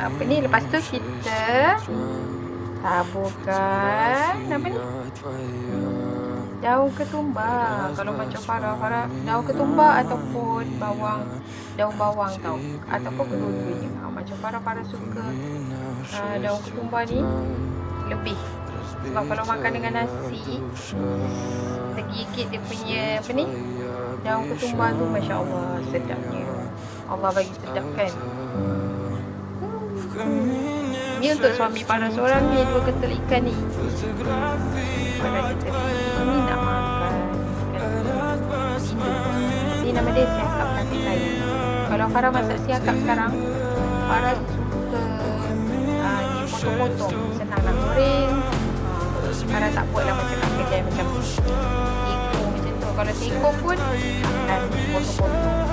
apa ni? Lepas tu kita taburkan apa ni? Daun ketumbar. Kalau macam Farah Farah daun ketumbar ataupun bawang daun bawang tau. Ataupun kedua-duanya. Ha, macam Farah Farah suka uh, daun ketumbar ni lebih. Sebab kalau makan dengan nasi tergigit dia punya apa ni? Daun ketumbar tu Masya Allah sedapnya. Allah bagi sedap kan ni untuk suami para seorang ni dua ketul ikan ni. Pada kita ni? Nak makan kan ni nama dia siakap kasih sayang kalau Farah masak siakap sekarang Farah suka uh, dia potong-potong senang nak goreng. Farah tak buat lah macam kedai macam teko macam tu. Kalau teko pun akan potong-potong